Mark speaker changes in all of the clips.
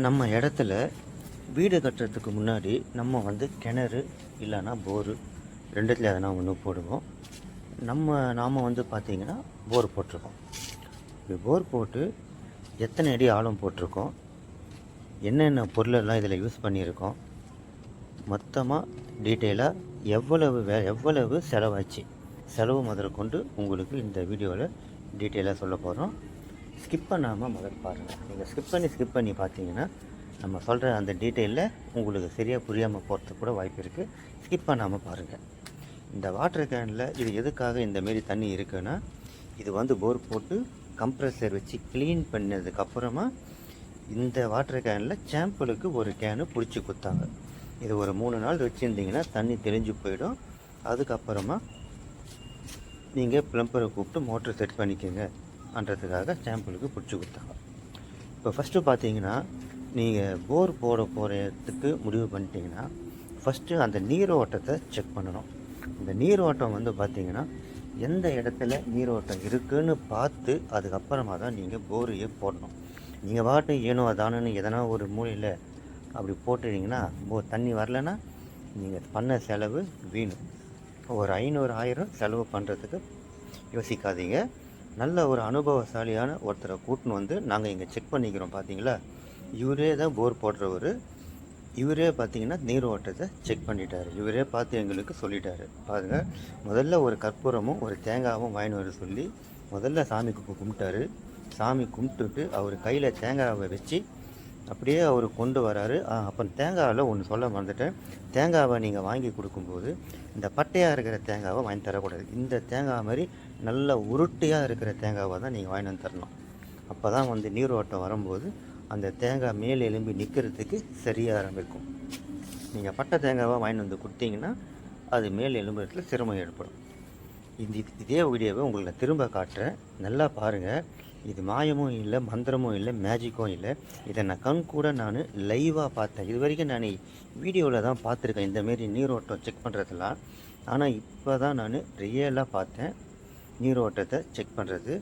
Speaker 1: நம்ம இடத்துல வீடு கட்டுறதுக்கு முன்னாடி நம்ம வந்து கிணறு இல்லைன்னா போரு ரெண்டுத்துல எதனா ஒன்று போடுவோம். நம்ம நாம் வந்து பார்த்திங்கன்னா போர் போட்டிருக்கோம். இப்போ போர் போட்டு எத்தனை அடி ஆழம் போட்டிருக்கோம்? என்னென்ன பொருளெல்லாம் இதில் யூஸ் பண்ணியிருக்கோம்? மொத்தமாக டீட்டெயிலாக எவ்வளவு வே எவ்வளவு செலவாச்சு? செலவு முதற்கொண்டு உங்களுக்கு இந்த வீடியோவில் டீட்டெயிலாக சொல்ல போகிறோம் ஸ்கிப் பண்ணாமல் முதல் பாருங்கள் நீங்கள் ஸ்கிப் பண்ணி ஸ்கிப் பண்ணி பார்த்தீங்கன்னா நம்ம சொல்கிற அந்த டீட்டெயிலில் உங்களுக்கு சரியாக புரியாமல் போகிறதுக்கு கூட வாய்ப்பு இருக்குது ஸ்கிப் பண்ணாமல் பாருங்கள் இந்த வாட்டர் கேனில் இது எதுக்காக இந்த மாரி தண்ணி இருக்குன்னா இது வந்து போர் போட்டு கம்ப்ரஸர் வச்சு க்ளீன் பண்ணதுக்கப்புறமா இந்த வாட்டர் கேனில் சாம்பிளுக்கு ஒரு கேனு பிடிச்சி கொடுத்தாங்க இது ஒரு மூணு நாள் வச்சுருந்தீங்கன்னா தண்ணி தெளிஞ்சு போயிடும். அதுக்கப்புறமா நீங்கள் ப்ளம்பரை கூப்பிட்டு மோட்டர் செட் பண்ணிக்கோங்க. அன்றதுக்காக சாம்பிளுக்கு பிடிச்சி கொடுத்தாங்க. இப்போ ஃபஸ்ட்டு பார்த்தீங்கன்னா நீங்கள் போர் போட போகிறதுக்கு முடிவு பண்ணிட்டீங்கன்னா ஃபஸ்ட்டு அந்த நீரோட்டத்தை செக் பண்ணணும். இந்த நீரோட்டம் வந்து பார்த்திங்கன்னா எந்த இடத்துல நீரோட்டம் இருக்குதுன்னு பார்த்து அதுக்கப்புறமா தான் நீங்கள் போரையே போடணும். நீங்கள் பாட்டு ஏனோ அதானு எதனா ஒரு மூலையில் அப்படி போட்டுட்டீங்கன்னா போ தண்ணி வரலன்னா நீங்கள் பண்ண செலவு வீணும். ஒரு ஐநூறு ஆயிரம் செலவு பண்ணுறதுக்கு யோசிக்காதீங்க. நல்ல ஒரு அனுபவசாலியான ஒருத்தரை கூட்டின்னு வந்து நாங்கள் இங்கே செக் பண்ணிக்கிறோம் பார்த்தீங்களா இவரே தான் போர் போடுறவர். இவரே பார்த்தீங்கன்னா நீர் ஓட்டத்தை செக் பண்ணிட்டார். இவரே பார்த்து எங்களுக்கு சொல்லிட்டாரு. பாருங்கள் முதல்ல ஒரு கற்பூரமும் ஒரு தேங்காவும் வாங்கின்னு வர சொல்லி முதல்ல சாமிக்கு கும்பிட்டாரு. சாமி கும்பிட்டுட்டு அவர் கையில் தேங்காவை வச்சு அப்படியே அவர் கொண்டு வராரு. அப்போ தேங்காவில் ஒன்று சொல்ல மறந்துட்டேன். தேங்காவை நீங்கள் வாங்கி கொடுக்கும்போது இந்த பட்டையாக இருக்கிற தேங்காவை வாங்கி தரக்கூடாது. இந்த தேங்காய் மாதிரி நல்ல உருட்டையாக இருக்கிற தேங்காவை தான் நீங்கள் வாங்கி வந்து தரணும். அப்போ தான் வந்து நீரோட்டம் வரும்போது அந்த தேங்காய் மேல் எலும்பி நிற்கிறதுக்கு சரியாக ஆரம்பிக்கும். நீங்கள் பட்டை தேங்காவை வாங்கி வந்து கொடுத்தீங்கன்னா அது மேல் எலும்புறதுல சிரமம் ஏற்படும். இந்த இது- இதே வீடியோவை உங்களுக்கு திரும்ப காட்டுறேன். நல்லா பாருங்கள் இது மாயமும் இல்லை மந்திரமும் இல்லை மேஜிக்கும் இல்லை. இதை நான் கண் கூட நான் லைவாக பார்த்தேன். இது வரைக்கும் நான் வீடியோவில் தான் பார்த்துருக்கேன். இந்தமாரி நீரோட்டம் செக் பண்ணுறதெல்லாம் ஆனால் இப்போ தான் நான் ரியலாக பார்த்தேன். நீரோட்டத்தை செக் பண்ணுறது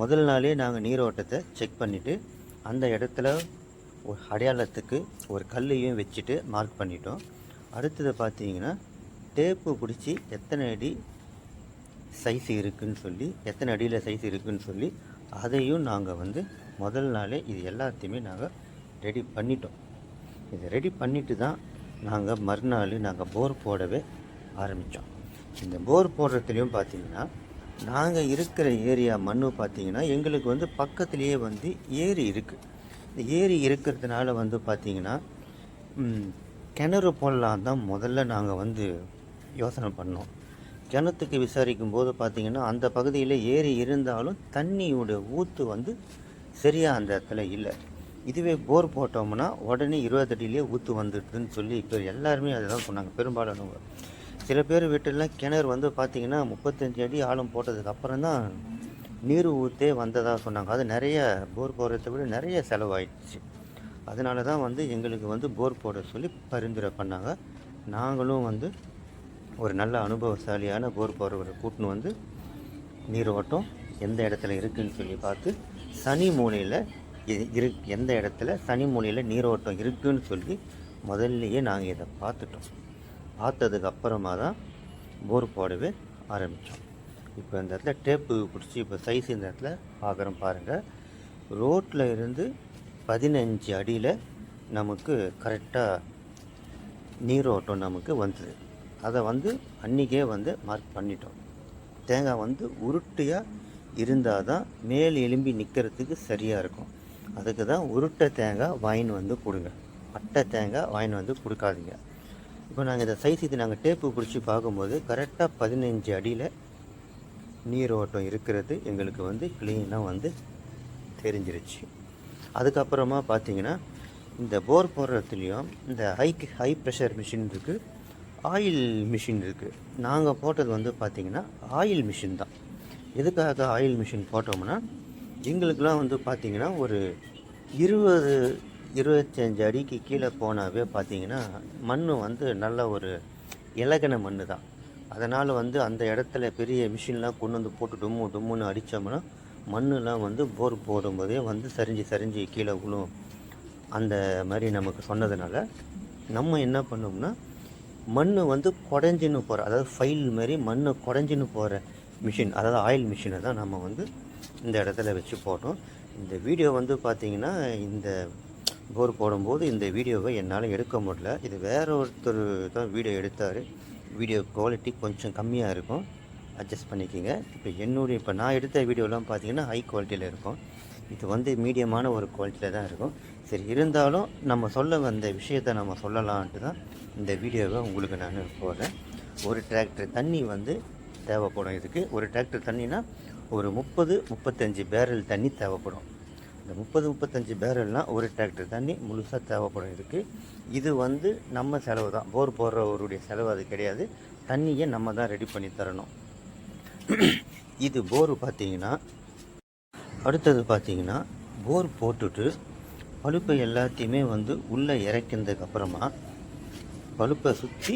Speaker 1: முதல் நாளே நாங்கள் நீரோட்டத்தை செக் பண்ணிவிட்டு அந்த இடத்துல ஒரு அடையாளத்துக்கு ஒரு கல்லையும் வச்சுட்டு மார்க் பண்ணிட்டோம். அடுத்தது பார்த்தீங்கன்னா டேப்பு பிடிச்சி எத்தனை அடி சைஸ் இருக்குதுன்னு சொல்லி எத்தனை அடியில் சைஸ் இருக்குதுன்னு சொல்லி அதையும் நாங்கள் வந்து முதல் நாளே இது எல்லாத்தையுமே நாங்கள் ரெடி பண்ணிட்டோம். இதை ரெடி பண்ணிட்டு தான் நாங்கள் மறுநாள் நாங்கள் போர் போடவே ஆரம்பித்தோம் இந்த போர் போடுறதுலையும் பார்த்தீங்கன்னா நாங்கள் இருக்கிற ஏரியா மண்ணு பார்த்தீங்கன்னா எங்களுக்கு வந்து பக்கத்துலேயே வந்து ஏரி இருக்குது இந்த ஏரி இருக்கிறதுனால வந்து பார்த்தீங்கன்னா கிணறு போடலாம் தான் முதல்ல நாங்கள் வந்து யோசனை பண்ணோம். கிணத்துக்கு விசாரிக்கும் போது பார்த்திங்கன்னா அந்த பகுதியில் ஏரி இருந்தாலும் தண்ணியோட ஊற்று வந்து சரியாக அந்த இடத்துல இல்லை. இதுவே போர் போட்டோம்னா உடனே இருபது அடியிலே ஊற்று வந்துடுதுன்னு சொல்லி இப்போ எல்லாருமே அதை தான் சொன்னாங்க பெரும்பாலானவங்க. சில பேர் வீட்டிலலாம் கிணறு வந்து பார்த்திங்கன்னா முப்பத்தஞ்சு அடி ஆழம் போட்டதுக்கு அப்புறம் தான் நீர் ஊற்றே வந்ததாக சொன்னாங்க. அது நிறைய போர் போடுறதை விட நிறைய செலவாயிடுச்சு. அதனால தான் வந்து எங்களுக்கு வந்து போர் போட சொல்லி பரிந்துரை பண்ணாங்க. நாங்களும் வந்து ஒரு நல்ல அனுபவசாலியான போர் போடுறவரை கூட்டின்னு வந்து நீரோட்டம் எந்த இடத்துல இருக்குதுன்னு சொல்லி பார்த்து சனி மூலையில் இரு எந்த இடத்துல சனி மூலையில் நீரோட்டம் இருக்குதுன்னு சொல்லி முதல்லையே நாங்கள் இதை பார்த்துட்டோம். பார்த்ததுக்கு அப்புறமா தான் போர் போடவே ஆரம்பித்தோம் இப்போ இந்த இடத்துல டேப்பு பிடிச்சி இப்போ சைஸ் இந்த இடத்துல பார்க்குறோம் பாருங்கள் ரோட்டில் இருந்து பதினஞ்சு அடியில் நமக்கு கரெக்டாக நீரோட்டம் நமக்கு வந்தது. அதை வந்து அன்றைக்கே வந்து மார்க் பண்ணிட்டோம். தேங்காய் வந்து உருட்டையாக இருந்தால் தான் மேல் எலும்பி நிற்கிறதுக்கு சரியாக இருக்கும். அதுக்கு தான் உருட்டை தேங்காய் வாயின் வந்து கொடுங்க. அட்டை தேங்காய் வாயின் வந்து கொடுக்காதீங்க. இப்போ நாங்கள் இந்த சைஸ் இது நாங்கள் டேப்பு பிடிச்சி பார்க்கும்போது கரெக்டாக பதினஞ்சு அடியில் நீரோட்டம் இருக்கிறது எங்களுக்கு வந்து க்ளீனாக வந்து தெரிஞ்சிருச்சு. அதுக்கப்புறமா பார்த்தீங்கன்னா இந்த போர் போடுறதுலேயும் இந்த ஹை ஹை ப்ரெஷர் மிஷின் இருக்குது ஆயில் மிஷின் இருக்குது நாங்கள் போட்டது வந்து பார்த்திங்கன்னா ஆயில் மிஷின் தான். எதுக்காக ஆயில் மிஷின் போட்டோம்னா எங்களுக்கெலாம் வந்து பார்த்திங்கன்னா ஒரு இருபது இருபத்தஞ்சு அடிக்கு கீழே போனாவே பார்த்திங்கன்னா மண் வந்து நல்ல ஒரு இலகின மண் தான். அதனால் வந்து அந்த இடத்துல பெரிய மிஷின்லாம் கொண்டு வந்து போட்டு டும்மு டும்முன்னு அடித்தோம்னா மண்ணெலாம் வந்து போர் போடும்போதே வந்து சரிஞ்சு சரிஞ்சு கீழே விழும். அந்த மாதிரி நமக்கு சொன்னதுனால நம்ம என்ன பண்ணோம்னா மண் வந்து குடஞ்சின்னு போகிற அதாவது ஃபைல் மாதிரி மண் குடஞ்சின்னு போகிற மிஷின் அதாவது ஆயில் மிஷினை தான் நம்ம வந்து இந்த இடத்துல வச்சு போட்டோம். இந்த வீடியோ வந்து பார்த்திங்கன்னா இந்த போர் போடும்போது இந்த வீடியோவை என்னால் எடுக்க முடியல. இது வேற ஒருத்தர் தான் வீடியோ எடுத்தார். வீடியோ குவாலிட்டி கொஞ்சம் கம்மியாக இருக்கும். அட்ஜஸ்ட் பண்ணிக்கிங்க. இப்போ என்னுடைய இப்போ நான் எடுத்த வீடியோலாம் பார்த்தீங்கன்னா ஹை குவாலிட்டியில் இருக்கும். இது வந்து மீடியமான ஒரு குவாலிட்டியில் தான் இருக்கும். சரி இருந்தாலும் நம்ம சொல்ல வந்த விஷயத்தை நம்ம சொல்லலான்ட்டு தான் இந்த வீடியோவை உங்களுக்கு நான் போடுறேன். ஒரு டிராக்டர் தண்ணி வந்து தேவைப்படும். இதுக்கு ஒரு டிராக்டர் தண்ணினா ஒரு முப்பது முப்பத்தஞ்சு பேரல் தண்ணி தேவைப்படும். இந்த முப்பது முப்பத்தஞ்சு பேரல்னால் ஒரு டிராக்டர் தண்ணி முழுசாக தேவைப்படும் இதுக்கு. இது வந்து நம்ம செலவு தான். போர் போடுறவருடைய செலவு அது கிடையாது. தண்ணியை நம்ம தான் ரெடி பண்ணி தரணும். இது போர் பார்த்தீங்கன்னா அடுத்தது பார்த்தீங்கன்னா போர் போட்டுட்டு பழுப்பை எல்லாத்தையுமே வந்து உள்ளே இறக்கினதுக்கு அப்புறமா பழுப்பை சுற்றி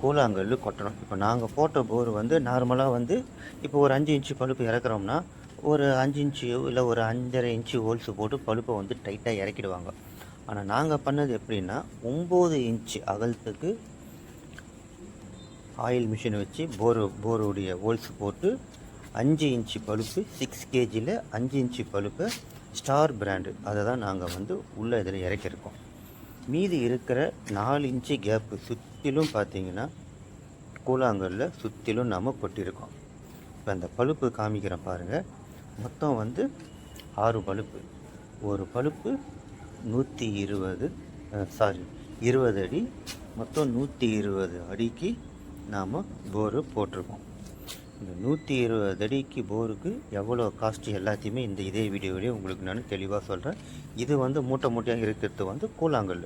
Speaker 1: கூழாங்கல் கொட்டணும். இப்போ நாங்கள் போட்ட போர் வந்து நார்மலாக வந்து இப்போ ஒரு அஞ்சு இன்ச்சு பழுப்பு இறக்குறோம்னா ஒரு அஞ்சு இன்ச்சு இல்லை ஒரு அஞ்சரை இன்ச்சு ஹோல்ஸு போட்டு பழுப்பை வந்து டைட்டாக இறக்கிடுவாங்க. ஆனால் நாங்கள் பண்ணது எப்படின்னா ஒம்பது இன்ச்சு அகலத்துக்கு ஆயில் மிஷின் வச்சு போர் போருடைய ஹோல்ஸ் போட்டு அஞ்சு இன்ச்சு பழுப்பு சிக்ஸ் கேஜியில் அஞ்சு இன்ச்சு பழுப்பை ஸ்டார் பிராண்டு. அதை தான் நாங்கள் வந்து உள்ளே இதில் இறக்கியிருக்கோம். மீதி இருக்கிற நாலு இன்ச்சு கேப்பு சுற்றிலும் பார்த்தீங்கன்னா கூழாங்கல்ல சுற்றிலும் நாம் கொட்டியிருக்கோம். இப்போ அந்த பழுப்பு காமிக்கிறேன் பாருங்கள் மொத்தம் வந்து ஆறு பழுப்பு. ஒரு பழுப்பு நூற்றி இருபது சாரி இருபது அடி. மொத்தம் நூற்றி இருபது அடிக்கு நாம் போரு போட்டிருக்கோம். இந்த நூற்றி இருபது அடிக்கு போருக்கு எவ்வளோ காஸ்ட் எல்லாத்தையுமே இந்த இதே வீடியோவிலேயே உங்களுக்கு நான் தெளிவாக சொல்கிறேன் இது வந்து மூட்டை மூட்டையாக இருக்கிறது வந்து கூழாங்கல்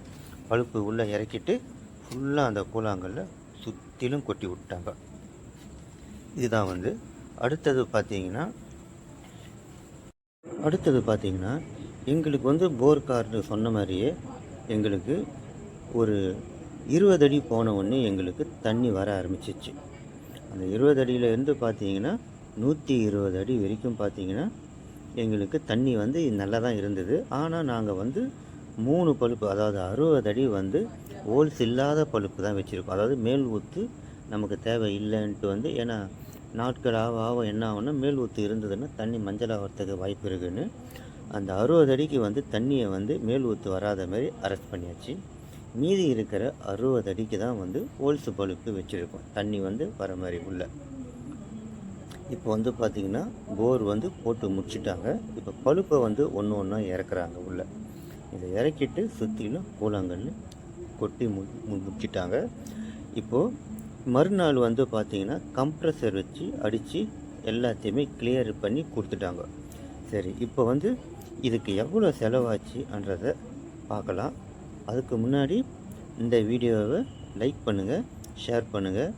Speaker 1: பழுப்பு உள்ளே இறக்கிட்டு ஃபுல்லாக அந்த கூழாங்கல்ல சுற்றிலும் கொட்டி விட்டாங்க. இதுதான் வந்து அடுத்தது பார்த்தீங்கன்னா அடுத்தது பார்த்தீங்கன்னா எங்களுக்கு வந்து போர் கார்டு சொன்ன மாதிரியே எங்களுக்கு ஒரு இருபது அடி போன உடனே எங்களுக்கு தண்ணி வர ஆரம்பிச்சிச்சு. அந்த இருபது அடியிலேருந்து பார்த்தீங்கன்னா நூற்றி இருபது அடி வரைக்கும் பார்த்தீங்கன்னா எங்களுக்கு தண்ணி வந்து நல்லா தான் இருந்தது. ஆனால் நாங்கள் வந்து மூணு பழுப்பு அதாவது அறுபது அடி வந்து ஹோல்ஸ் இல்லாத பழுப்பு தான் வச்சுருக்கோம். அதாவது மேல் ஊற்று நமக்கு தேவை இல்லைன்ட்டு வந்து ஏன்னா நாட்கள் ஆக ஆக என்ன ஆகும்னா மேல் ஊற்று இருந்ததுன்னா தண்ணி மஞ்சள் ஆகிறதுக்கு வாய்ப்பு இருக்குன்னு அந்த அறுபது அடிக்கு வந்து தண்ணியை வந்து மேல் ஊத்து வராத மாதிரி அரெஸ்ட் பண்ணியாச்சு. மீதி இருக்கிற அறுபது அடிக்கு தான் வந்து ஹோல்ஸ் பழுப்பு வச்சுருக்கோம். தண்ணி வந்து வர மாதிரி உள்ள. இப்போ வந்து பார்த்திங்கன்னா போர் வந்து போட்டு முடிச்சிட்டாங்க. இப்போ பழுப்பை வந்து ஒன்று ஒன்றா இறக்குறாங்க உள்ள. இதை இறக்கிட்டு சுற்றிலும் கூழாங்கல் கொட்டி மு மு- முடிச்சிட்டாங்க. இப்போது மறுநாள் வந்து பார்த்திங்கன்னா கம்ப்ரஸர் வச்சு அடித்து எல்லாத்தையுமே கிளியர் பண்ணி கொடுத்துட்டாங்க. சரி இப்போ வந்து இதுக்கு எவ்வளோ செலவாச்சுன்றதை பார்க்கலாம். அதுக்கு முன்னாடி இந்த வீடியோவை லைக் பண்ணுங்கள் ஷேர் பண்ணுங்கள்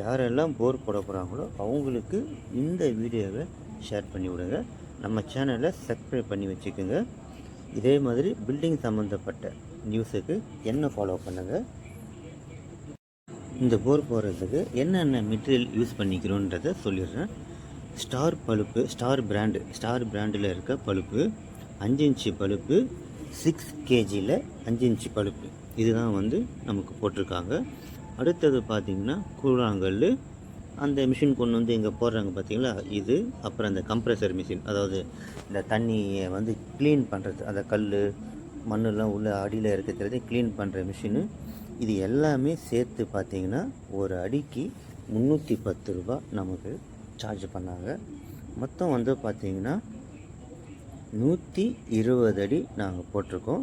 Speaker 1: யாரெல்லாம் போர் போட போகிறாங்களோ அவங்களுக்கு இந்த வீடியோவை ஷேர் பண்ணி விடுங்க. நம்ம சேனலை சப்ஸ்கிரைப் பண்ணி வச்சுக்கோங்க. இதே மாதிரி பில்டிங் சம்மந்தப்பட்ட நியூஸுக்கு என்ன ஃபாலோ பண்ணுங்கள் இந்த போர் போடுறதுக்கு என்னென்ன மெட்டீரியல் யூஸ் பண்ணிக்கிறோன்றதை சொல்லிடுறேன். ஸ்டார் பழுப்பு ஸ்டார் பிராண்டு ஸ்டார் பிராண்டில் இருக்க பழுப்பு அஞ்சு இன்ச்சு பழுப்பு சிக்ஸ் கேஜியில் அஞ்சு இன்ச்சு பழுப்பு இதுதான் வந்து நமக்கு போட்டிருக்காங்க. அடுத்தது பார்த்திங்கன்னா கூழாங்கல் அந்த மிஷின் கொண்டு வந்து இங்கே போடுறாங்க பார்த்தீங்களா இது அப்புறம் அந்த கம்ப்ரெசர் மிஷின் அதாவது இந்த தண்ணியை வந்து க்ளீன் பண்ணுறது அந்த கல் மண்ணெல்லாம் உள்ள அடியில் இருக்கிறத க்ளீன் பண்ணுற மிஷினு இது எல்லாமே சேர்த்து பார்த்தீங்கன்னா ஒரு அடிக்கு முந்நூற்றி பத்து ரூபா நமக்கு சார்ஜ் பண்ணாங்க. மொத்தம் வந்து பார்த்தீங்கன்னா நூற்றி இருபது அடி நாங்கள் போட்டிருக்கோம்.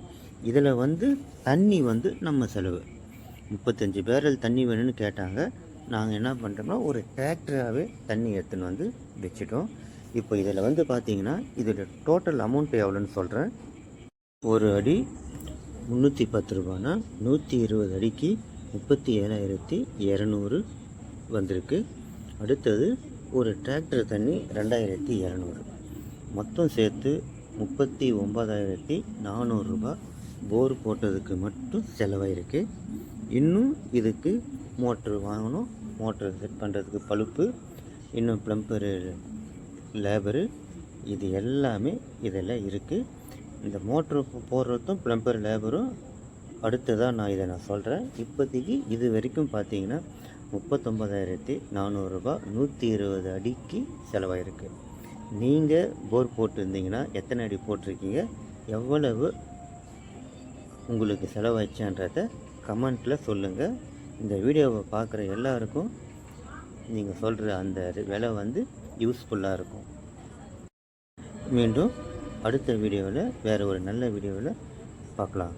Speaker 1: இதில் வந்து தண்ணி வந்து நம்ம செலவு. முப்பத்தஞ்சு பேரல் தண்ணி வேணும்னு கேட்டாங்க. நாங்கள் என்ன பண்ணுறோம்னா ஒரு டிராக்டராகவே தண்ணி எடுத்துன்னு வந்து வச்சுட்டோம். இப்போ இதில் வந்து பார்த்தீங்கன்னா இதோட டோட்டல் அமௌண்ட் எவ்வளோன்னு சொல்கிறேன் ஒரு அடி முந்நூற்றி பத்து ரூபானா நூற்றி இருபது அடிக்கு முப்பத்தி ஏழாயிரத்தி இரநூறு வந்திருக்கு. அடுத்தது ஒரு டிராக்டர் தண்ணி ரெண்டாயிரத்தி இரநூறு. மொத்தம் சேர்த்து முப்பத்தி ஒம்பதாயிரத்தி நானூறுரூபா போர் போட்டதுக்கு மட்டும் செலவாயிருக்கு. இன்னும் இதுக்கு மோட்ரு வாங்கணும். மோட்ரு செட் பண்ணுறதுக்கு பழுப்பு இன்னும் ப்ளம்பரு லேபரு இது எல்லாமே இதெல்லாம் இருக்குது இந்த மோட்ரு போடுறதும் ப்ளம்பர் லேபரும் அடுத்ததாக நான் இதை நான் சொல்கிறேன் இப்போதைக்கு இது வரைக்கும் பார்த்தீங்கன்னா முப்பத்தொம்பதாயிரத்தி நானூறுரூபா நூற்றி இருபது அடிக்கு செலவாயிருக்கு. நீங்கள் போர் போட்டிருந்தீங்கன்னா எத்தனை அடி போட்டிருக்கீங்க? எவ்வளவு உங்களுக்கு செலவாச்சுன்றத கமெண்ட்டில் சொல்லுங்கள் இந்த வீடியோவை பார்க்குற எல்லாருக்கும் நீங்கள் சொல்கிற அந்த விலை வந்து யூஸ்ஃபுல்லாக இருக்கும். மீண்டும் அடுத்த வீடியோவில் வேறு ஒரு நல்ல வீடியோவில் பார்க்கலாம்.